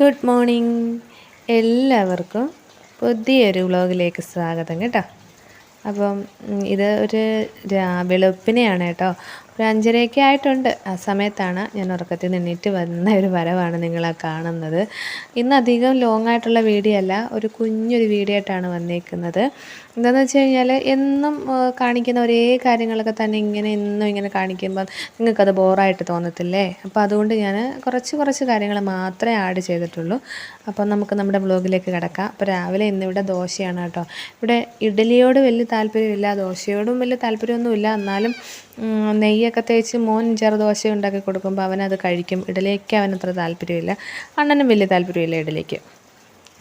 Good morning എല്ലാവർക്കും പുതിയൊരു വ്ളോഗിലേക്ക് സ്വാഗതം കേട്ടോ. അപ്പം ഇത് ഒരു വെളുപ്പിനെയാണ് കേട്ടോ. ഒരു അഞ്ചരയൊക്കെ ആയിട്ടുണ്ട്. ആ സമയത്താണ് ഞാൻ ഉറക്കത്തിൽ നിന്നിട്ട് വന്ന ഒരു വരവാണ് നിങ്ങളെ കാണുന്നത്. ഇന്ന് അധികം ലോങ് ആയിട്ടുള്ള വീഡിയോ അല്ല ഒരു കുഞ്ഞൊരു വീഡിയോ ആയിട്ടാണ് വന്നേക്കുന്നത്. എന്താണെന്ന് വെച്ച് കഴിഞ്ഞാൽ എന്നും കാണിക്കുന്ന ഒരേ കാര്യങ്ങളൊക്കെ തന്നെ ഇങ്ങനെ എന്നും ഇങ്ങനെ കാണിക്കുമ്പോൾ നിങ്ങൾക്കത് ബോറായിട്ട് തോന്നത്തില്ലേ? അപ്പോൾ അതുകൊണ്ട് ഞാൻ കുറച്ച് കുറച്ച് കാര്യങ്ങൾ മാത്രമേ ആഡ് ചെയ്തിട്ടുള്ളൂ. അപ്പോൾ നമുക്ക് നമ്മുടെ വ്ലോഗിലേക്ക് കിടക്കാം. അപ്പോൾ രാവിലെ ഇന്നിവിടെ ദോശയാണ് കേട്ടോ. ഇവിടെ ഇഡലിയോട് വലിയ താല്പര്യമില്ല ദോശയോടും വലിയ താല്പര്യമൊന്നുമില്ല. എന്നാലും നെയ്യൊക്കെ തേച്ച് മോൻ ചെറുദോശ ഉണ്ടാക്കി കൊടുക്കുമ്പോൾ അവനത് കഴിക്കും. ഇഡലിയൊക്കെ അവനത്ര താല്പര്യമില്ല. അണ്ണനും വലിയ താല്പര്യമില്ല ഇഡലിക്ക്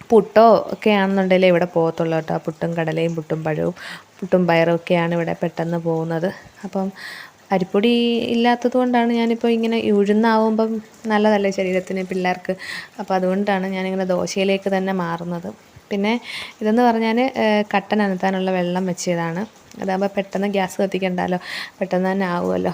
പുട്ടോ ഒക്കെ ആണെന്നുണ്ടെങ്കിൽ ഇവിടെ പോകത്തുള്ളൂ കേട്ടോ. പുട്ടും കടലയും പുട്ടും പഴവും പുട്ടും പയറും ഒക്കെയാണ് ഇവിടെ പെട്ടെന്ന് പോകുന്നത്. അപ്പം അരിപ്പൊടി ഇല്ലാത്തത് കൊണ്ടാണ് ഞാനിപ്പോൾ ഇങ്ങനെ ഉഴുന്നാവുമ്പം നല്ലതല്ലേ ശരീരത്തിന് പിള്ളേർക്ക്? അപ്പോൾ അതുകൊണ്ടാണ് ഞാനിങ്ങനെ ദോശയിലേക്ക് തന്നെ മാറുന്നത്. പിന്നെ ഇതെന്ന് പറഞ്ഞാൽ കട്ടൻ അനത്താനുള്ള വെള്ളം വെച്ചതാണ്. അതാകുമ്പോൾ പെട്ടെന്ന് ഗ്യാസ് കത്തിക്കണ്ടല്ലോ. പെട്ടെന്ന് തന്നെ ആവുമല്ലോ.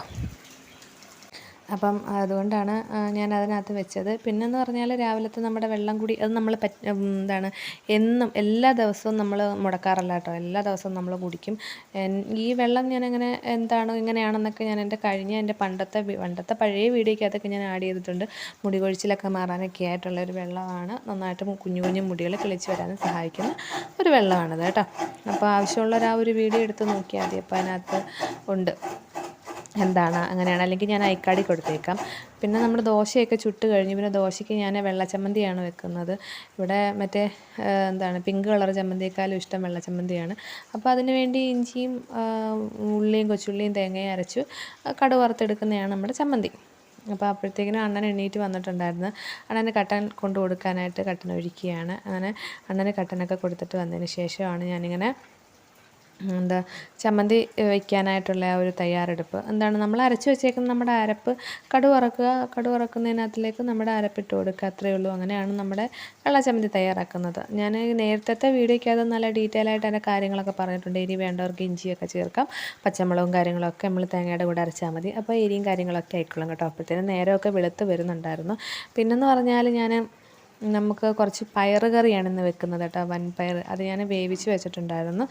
അപ്പം അതുകൊണ്ടാണ് ഞാൻ അതിനകത്ത് വെച്ചത്. പിന്നെന്ന് പറഞ്ഞാൽ രാവിലത്തെ നമ്മുടെ വെള്ളം കൂടി അത് നമ്മൾ എന്താണ് എന്നും എല്ലാ ദിവസവും നമ്മൾ മുടക്കാറില്ല കേട്ടോ. എല്ലാ ദിവസവും നമ്മൾ കുടിക്കും. ഈ വെള്ളം ഞാൻ എങ്ങനെ എന്താണ് ഇങ്ങനെയാണെന്നൊക്കെ ഞാൻ എന്റെ കഴിഞ്ഞ എന്റെ പണ്ടത്തെ പണ്ടത്തെ പഴയ വീഡിയോയ്ക്കകത്തൊക്കെ ഞാൻ ആഡ് ചെയ്തിട്ടുണ്ട്. മുടി കൊഴിച്ചിലൊക്കെ മാറാനൊക്കെ ആയിട്ടുള്ള ഒരു വെള്ളമാണ്. നന്നായിട്ട് കുഞ്ഞു കുഞ്ഞു മുടികൾ കിളിച്ച് വരാനും സഹായിക്കുന്ന ഒരു വെള്ളമാണിത് കേട്ടോ. അപ്പോൾ ആവശ്യമുള്ളവർ ആ ഒരു വീഡിയോ എടുത്ത് നോക്കിയാൽ മതി. അപ്പോൾ അതിനകത്ത് ഉണ്ട്. എന്താണ് അങ്ങനെയാണ്. അല്ലെങ്കിൽ ഞാൻ അയക്കാടി കൊടുത്തേക്കാം. പിന്നെ നമ്മൾ ദോശയൊക്കെ ചുട്ട് കഴിഞ്ഞ് പിന്നെ ദോശയ്ക്ക് ഞാൻ വെള്ള ചമ്മന്തിയാണ് വെക്കുന്നത്. ഇവിടെ മറ്റേ എന്താണ് പിങ്ക് കളർ ചമ്മന്തിയേക്കാളും ഇഷ്ടം വെള്ള ചമ്മന്തിയാണ് അപ്പോൾ അതിന് വേണ്ടി ഇഞ്ചിയും ഉള്ളിയും കൊച്ചുള്ളിയും തേങ്ങയും അരച്ചു കടു വറുത്തെടുക്കുന്നതാണ് നമ്മുടെ ചമ്മന്തി. അപ്പോൾ അപ്പോഴത്തേക്കിനും അണ്ണൻ എണീറ്റ് വന്നിട്ടുണ്ടായിരുന്നു. അണ്ണന് കട്ടൻ കൊണ്ടു കൊടുക്കാനായിട്ട് കട്ടൻ ഒഴിക്കുകയാണ് അങ്ങനെ അണ്ണന് കട്ടനൊക്കെ കൊടുത്തിട്ട് വന്നതിന് ശേഷമാണ് ഞാനിങ്ങനെ എന്താ ചമ്മന്തി വയ്ക്കാനായിട്ടുള്ള ആ ഒരു തയ്യാറെടുപ്പ്. എന്താണ്? നമ്മൾ അരച്ച് വെച്ചേക്കുന്ന നമ്മുടെ അരപ്പ് കടുക് വറക്കുക കടുക് വറക്കുന്നതിനകത്തിലേക്ക് നമ്മുടെ അരപ്പിട്ട് കൊടുക്കുക അത്രയേ ഉള്ളൂ. അങ്ങനെയാണ് നമ്മുടെ വെള്ളച്ചമ്മന്തി തയ്യാറാക്കുന്നത്. ഞാൻ നേരത്തെ വീഡിയോയ്ക്കകത്ത് നല്ല ഡീറ്റെയിൽ ആയിട്ട് അതിന്റെ കാര്യങ്ങളൊക്കെ പറഞ്ഞിട്ടുണ്ട്. ഇനി വേണ്ടവർക്ക് ഇഞ്ചിയൊക്കെ ചേർക്കാം. പച്ചമുളകും കാര്യങ്ങളൊക്കെ നമ്മൾ തേങ്ങയുടെ കൂടെ അരച്ചാൽ മതി. അപ്പോൾ എരിയും കാര്യങ്ങളൊക്കെ ആയിക്കോളും കേട്ടോ. അപ്പോഴത്തേനും നേരമൊക്കെ വെളുത്ത് വരുന്നുണ്ടായിരുന്നു. പിന്നെന്ന് പറഞ്ഞാൽ ഞാൻ നമുക്ക് കുറച്ച് പയർ കറിയാണ് ഇന്ന് വെക്കുന്നത് കേട്ടോ വൻപയർ അത് ഞാൻ വേവിച്ച് വെച്ചിട്ടുണ്ടായിരുന്നു.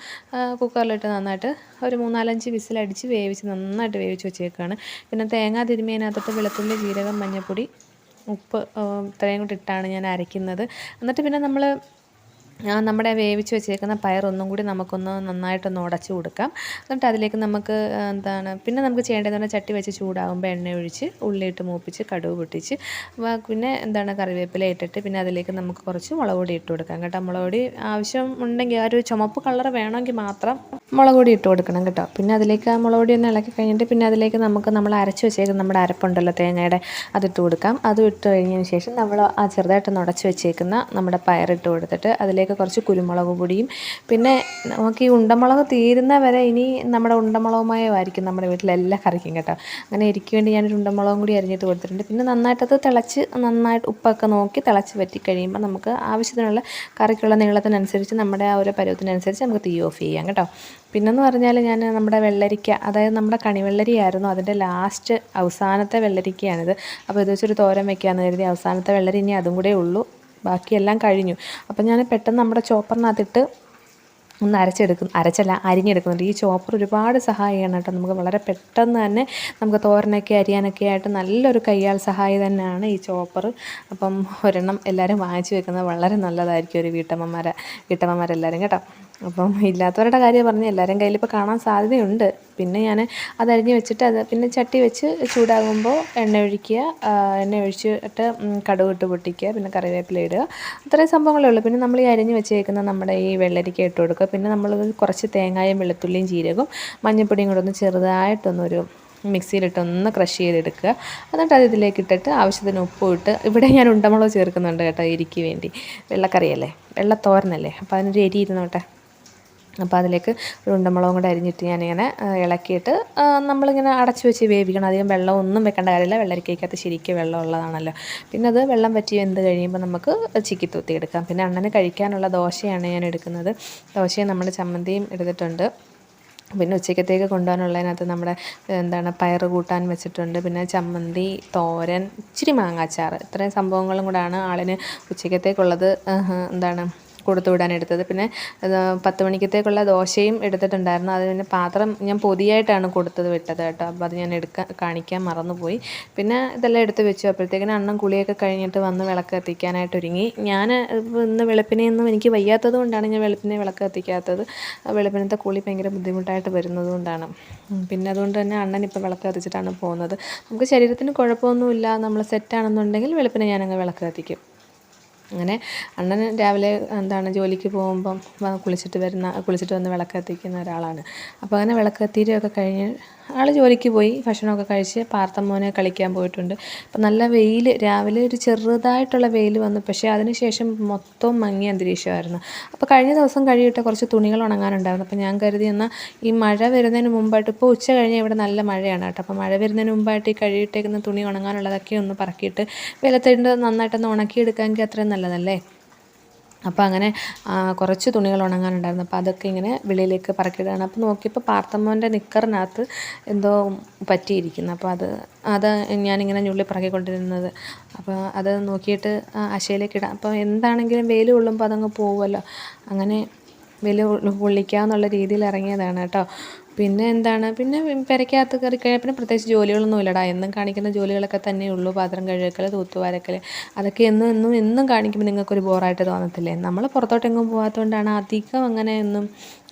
കുക്കറിലിട്ട് നന്നായിട്ട് ഒരു മൂന്നാലഞ്ച് വിസിലടിച്ച് വേവിച്ച് നന്നായിട്ട് വേവിച്ച് വെച്ചേക്കാണ്. പിന്നെ തേങ്ങ തിരുമ്മിയതിനകത്തോട്ട് വെളുത്തുള്ളി ജീരകം മഞ്ഞൾപ്പൊടി ഉപ്പ് ഇത്രയും കൂടി ഇട്ടാണ് ഞാൻ അരയ്ക്കുന്നത്. എന്നിട്ട് പിന്നെ നമ്മൾ നമ്മുടെ വേവിച്ച് വെച്ചേക്കുന്ന പയറൊന്നും കൂടി നമുക്കൊന്ന് നന്നായിട്ടൊന്ന് ഉടച്ച് കൊടുക്കാം. എന്നിട്ട് അതിലേക്ക് നമുക്ക് എന്താണ് പിന്നെ നമുക്ക് ചെയ്യേണ്ടതെന്ന് പറഞ്ഞാൽ ചട്ടി വെച്ച് ചൂടാകുമ്പോൾ എണ്ണ ഒഴിച്ച് ഉള്ളിയിട്ട് മൂപ്പിച്ച് കടുവ് പൊട്ടിച്ച് പിന്നെ എന്താണ് കറിവേപ്പില ഇട്ടിട്ട് പിന്നെ അതിലേക്ക് നമുക്ക് കുറച്ച് മുളക് പൊടി ഇട്ട് കൊടുക്കാം. കേട്ടോ മുളക് പൊടി ആവശ്യം ഉണ്ടെങ്കിൽ ആ ഒരു ചുമപ്പ് കളർ വേണമെങ്കിൽ മാത്രം മുളക് പൊടി ഇട്ട് കൊടുക്കണം കേട്ടോ. പിന്നെ അതിലേക്ക് ആ മുളക് പൊടി ഒന്ന് ഇളക്കി കഴിഞ്ഞിട്ട് പിന്നെ അതിലേക്ക് നമുക്ക് നമ്മൾ അരച്ച് വെച്ചേക്കുന്ന നമ്മുടെ അരപ്പുണ്ടല്ലോ തേങ്ങയുടെ അതിട്ട് കൊടുക്കാം. അത് ഇട്ട് കഴിഞ്ഞതിന് ശേഷം നമ്മൾ ആ ചെറുതായിട്ട് ഉടച്ച് വെച്ചേക്കുന്ന നമ്മുടെ പയറിട്ട് കൊടുത്തിട്ട് അതിലേക്ക് കുറച്ച് കുരുമുളക് പൊടിയും പിന്നെ നമുക്ക് ഈ ഉണ്ടമുളക് തീരുന്ന വരെ ഇനി നമ്മുടെ ഉണ്ടമുളകുമായമായിരിക്കും നമ്മുടെ വീട്ടിലെല്ലാ കറിക്കും കേട്ടോ. അങ്ങനെ എനിക്ക് വേണ്ടി ഞാനൊരു ഉണ്ടമുളകും കൂടി അരിഞ്ഞിട്ട് കൊടുത്തിട്ടുണ്ട്. പിന്നെ നന്നായിട്ടത് തിളച്ച് നന്നായിട്ട് ഉപ്പൊക്കെ നോക്കി തിളച്ച് വറ്റി കഴിയുമ്പോൾ നമുക്ക് ആവശ്യത്തിനുള്ള കറിക്കുള്ള നീളത്തിനനുസരിച്ച് നമ്മുടെ ആ ഒരു പരുവത്തിനനുസരിച്ച് നമുക്ക് തീ ഓഫ് ചെയ്യാം കേട്ടോ. പിന്നെന്ന് പറഞ്ഞാൽ ഞാൻ നമ്മുടെ വെള്ളരിക്ക അതായത് നമ്മുടെ കണിവെള്ളരിയായിരുന്നു അതിന്റെ ലാസ്റ്റ് അവസാനത്തെ വെള്ളരിക്കയാണിത്. അപ്പോൾ ഇത് വെച്ചൊരു തോരൻ വെക്കാമെന്ന് കരുതി അവസാനത്തെ വെള്ളരി ഇനി അതും കൂടെ ഉള്ളൂ. ബാക്കിയെല്ലാം കഴിഞ്ഞു. അപ്പോൾ ഞാൻ പെട്ടെന്ന് നമ്മുടെ ചോപ്പറിനകത്തിട്ട് ഒന്ന് അരച്ചെടുക്കും അരച്ചല്ല അരിഞ്ഞെടുക്കുന്നുണ്ട്. ഈ ചോപ്പർ ഒരുപാട് സഹായിക്കണം കേട്ടോ. നമുക്ക് വളരെ പെട്ടെന്ന് തന്നെ നമുക്ക് തോരനൊക്കെ അരിയാനൊക്കെ ആയിട്ട് നല്ലൊരു കയ്യാൽ സഹായി തന്നെയാണ് ഈ ചോപ്പർ. അപ്പം ഒരെണ്ണം എല്ലാവരും വാങ്ങിച്ചു വെക്കുന്നത് വളരെ നല്ലതായിരിക്കും ഒരു വീട്ടമ്മമാരെ വീട്ടമ്മമാരെല്ലാവരും കേട്ടോ. അപ്പം ഇല്ലാത്തവരുടെ കാര്യം പറഞ്ഞ് എല്ലാവരും കയ്യിൽ ഇപ്പോൾ കാണാൻ സാധ്യതയുണ്ട്. പിന്നെ ഞാൻ അതരിഞ്ഞ് വെച്ചിട്ട് അത് പിന്നെ ചട്ടി വെച്ച് ചൂടാകുമ്പോൾ എണ്ണ ഒഴിക്കുക എണ്ണ ഒഴിച്ചിട്ട് കടുക് ഇട്ട് പൊട്ടിക്കുക പിന്നെ കറിവേപ്പില ഇടുക. അത്രയും സംഭവങ്ങളേ ഉള്ളൂ. പിന്നെ നമ്മൾ ഈ അരിഞ്ഞ് വെച്ചേക്കുന്ന നമ്മുടെ ഈ വെള്ളരിക്ക ഇട്ട് കൊടുക്കുക. പിന്നെ നമ്മൾ കുറച്ച് തേങ്ങായും വെളുത്തുള്ളിയും ജീരകവും മഞ്ഞൾപ്പൊടിയും കൂടെ ഒന്ന് ചെറുതായിട്ടൊന്നൊരു മിക്സിയിലിട്ടൊന്ന് ക്രഷ് ചെയ്തെടുക്കുക. എന്നിട്ട് അത് ഇതിലേക്ക് ഇട്ടിട്ട് ആവശ്യത്തിന് ഉപ്പും ഇട്ട് ഇവിടെ ഞാൻ ഉണ്ടമുളക് ചേർക്കുന്നുണ്ട് കേട്ടോ എരിക്ക് വേണ്ടി. വെള്ളക്കറിയല്ലേ? വെള്ളത്തോരനല്ലേ? അപ്പോൾ അതിനൊരു എരി ഇരുന്നോട്ടെ? അപ്പോൾ അതിലേക്ക് ഒരു ഉണ്ടമുളകും കൂടെ അരിഞ്ഞിട്ട് ഞാനിങ്ങനെ ഇളക്കിയിട്ട് നമ്മളിങ്ങനെ അടച്ചു വെച്ച് വേവിക്കണം. അധികം വെള്ളം ഒന്നും വെക്കേണ്ട കാര്യമില്ല. വെള്ളരിക്കകത്ത് ശരിക്കും വെള്ളം ഉള്ളതാണല്ലോ. പിന്നെ അത് വെള്ളം പറ്റി വെന്ത് കഴിയുമ്പോൾ നമുക്ക് ചിക്കി തൂത്തി എടുക്കാം പിന്നെ അണ്ണന് കഴിക്കാനുള്ള ദോശയാണ് ഞാൻ എടുക്കുന്നത്. ദോശയും നമ്മൾ ചമ്മന്തിയും എടുത്തിട്ടുണ്ട്. പിന്നെ ഉച്ചക്കത്തേക്ക് കൊണ്ടുപോകാനുള്ളതിനകത്ത് നമ്മുടെ എന്താണ് പയറ് കൂട്ടാൻ വെച്ചിട്ടുണ്ട്. പിന്നെ ചമ്മന്തി തോരൻ ഇച്ചിരി മാങ്ങാച്ചാറ്. ഇത്രയും സംഭവങ്ങളും കൂടാണ് ആളിന് ഉച്ചക്കത്തേക്കുള്ളത് എന്താണ് കൊടുത്തു വിടാൻ എടുത്തത്. പിന്നെ പത്ത് മണിക്കത്തേക്കുള്ള ദോശയും എടുത്തിട്ടുണ്ടായിരുന്നു. അത് പിന്നെ പാത്രം ഞാൻ പൊതിയായിട്ടാണ് കൊടുത്തത് വിട്ടത് കേട്ടോ. അപ്പോൾ അത് ഞാൻ എടുക്കാൻ കാണിക്കാൻ മറന്നുപോയി. പിന്നെ ഇതെല്ലാം എടുത്ത് വെച്ചു. അപ്പോഴത്തേക്കിനും അണ്ണൻ കുളിയൊക്കെ കഴിഞ്ഞിട്ട് വന്ന് വിളക്ക് കത്തിക്കാനായിട്ട് ഒരുങ്ങി. ഞാൻ ഇന്ന് വെളുപ്പിനെയൊന്നും എനിക്ക് വയ്യാത്തത് കൊണ്ടാണ് ഞാൻ വെളുപ്പിനെ വിളക്ക് കത്തിക്കാത്തത്. വെളുപ്പിനത്തെ കുളി ഭയങ്കര ബുദ്ധിമുട്ടായിട്ട് വരുന്നത് കൊണ്ടാണ്. പിന്നെ അതുകൊണ്ട് തന്നെ അണ്ണൻ ഇപ്പോൾ വിളക്ക് കത്തിച്ചിട്ടാണ് പോകുന്നത്. നമുക്ക് ശരീരത്തിന് കുഴപ്പമൊന്നുമില്ല. നമ്മൾ സെറ്റാണെന്നുണ്ടെങ്കിൽ വെളുപ്പിനെ ഞാനങ്ങ് വിളക്ക് കത്തിക്കും. അങ്ങനെ അണ്ണൻ രാവിലെ എന്താണ് ജോലിക്ക് പോകുമ്പം കുളിച്ചിട്ട് വരുന്ന കുളിച്ചിട്ട് വന്ന് വിളക്ക് കത്തിക്കുന്ന ഒരാളാണ്. അപ്പോൾ അങ്ങനെ വിളക്ക് കത്തിയിട്ടൊക്കെ കഴിഞ്ഞ് ആൾ ജോലിക്ക് പോയി ഭക്ഷണമൊക്കെ കഴിച്ച് പാർത്തമ്മോനെ കളിക്കാൻ പോയിട്ടുണ്ട്. അപ്പം നല്ല വെയിൽ രാവിലെ ഒരു ചെറുതായിട്ടുള്ള വെയിൽ വന്നു പക്ഷേ അതിനുശേഷം മൊത്തം മങ്ങിയ അന്തരീക്ഷമായിരുന്നു. അപ്പോൾ കഴിഞ്ഞ ദിവസം കഴിയിട്ട് കുറച്ച് തുണികൾ ഉണങ്ങാനുണ്ടായിരുന്നു. അപ്പോൾ ഞാൻ കരുതി എന്നാൽ ഈ മഴ വരുന്നതിന് മുമ്പായിട്ട് ഇപ്പോൾ ഉച്ച കഴിഞ്ഞ് ഇവിടെ നല്ല മഴയാണ് കേട്ടോ. അപ്പോൾ മഴ വരുന്നതിന് മുമ്പായിട്ട് ഈ കഴിയിട്ടേക്കുന്ന തുണി ഉണങ്ങാനുള്ളതൊക്കെ ഒന്ന് പറക്കിയിട്ട് വെയിലത്തിട്ട് നന്നായിട്ടൊന്ന് ഉണക്കിയെടുക്കാമെങ്കിൽ അത്രയും നല്ലതല്ലേ? അപ്പോൾ അങ്ങനെ കുറച്ച് തുണികൾ ഉണങ്ങാനുണ്ടായിരുന്നു. അപ്പോൾ അതൊക്കെ ഇങ്ങനെ വെളിയിലേക്ക് പറക്കിയിടുകയാണ് അപ്പോൾ നോക്കിയപ്പോൾ പാർത്തമ്മോന്റെ നിക്കറിനകത്ത് എന്തോ പറ്റിയിരിക്കുന്നു. അപ്പോൾ അത് അത് ഞാനിങ്ങനെ ഞുള്ളി പറക്കിക്കൊണ്ടിരുന്നത്. അപ്പോൾ അത് നോക്കിയിട്ട് അശയിലേക്ക് ഇടാം. അപ്പോൾ എന്താണെങ്കിലും വെയിൽ കൊള്ളുമ്പോൾ അതങ്ങ് പോകുമല്ലോ അങ്ങനെ വെയിൽ പൊള്ളിക്കാമെന്നുള്ള രീതിയിൽ ഇറങ്ങിയതാണ് കേട്ടോ. പിന്നെ എന്താണ്? പിന്നെ പെരയ്ക്കകത്ത് കയറി കഴിഞ്ഞാൽ പിന്നെ പ്രത്യേകിച്ച് ജോലികളൊന്നും ഇല്ലടാ. എന്നും കാണിക്കുന്ന ജോലികളൊക്കെ തന്നെ ഉള്ളൂ പാത്രം കഴുകൽ തൂത്തുവാരക്കൽ അതൊക്കെ എന്നും എന്നും എന്നും കാണിക്കുമ്പോൾ നിങ്ങൾക്കൊരു ബോറായിട്ട് തോന്നത്തില്ലേ? നമ്മൾ പുറത്തോട്ടെങ്ങും പോകാത്തതുകൊണ്ടാണ് അധികം അങ്ങനെ ഒന്നും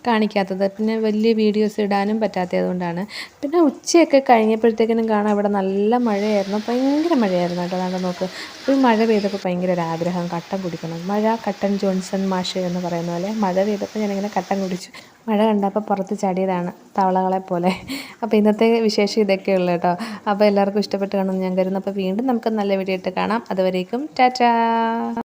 കാണിക്കാത്തത്. പിന്നെ വലിയ വീഡിയോസ് ഇടാനും പറ്റാത്തത് കൊണ്ടാണ് പിന്നെ ഉച്ചയൊക്കെ കഴിഞ്ഞപ്പോഴത്തേക്കിനും കാണാം ഇവിടെ നല്ല മഴയായിരുന്നു. ഭയങ്കര മഴയായിരുന്നു കേട്ടോ. അതാണ്ട് നോക്ക്. അപ്പോൾ ഈ മഴ പെയ്തപ്പോൾ ഭയങ്കര ഒരു ആഗ്രഹം. കട്ടൻ കുടിക്കണം. മഴ കട്ടൻ ജോൺസൺ മാഷ് എന്ന് പറയുന്ന പോലെ മഴ പെയ്തപ്പോൾ ഞാനിങ്ങനെ കട്ടൻ കുടിച്ചു. മഴ കണ്ടപ്പോൾ പുറത്ത് ചാടിയതാണ്. തവളകളെ പോലെ അപ്പോൾ ഇന്നത്തെ വിശേഷം ഇതൊക്കെ ഉള്ളു കേട്ടോ. അപ്പോൾ എല്ലാവർക്കും ഇഷ്ടപ്പെട്ട് കാണുമെന്ന് ഞാൻ കരുതുന്നു. അപ്പോൾ വീണ്ടും നമുക്ക് നല്ല വീഡിയോ ഇട്ട് കാണാം. അതുവരേക്കും ടാറ്റാ!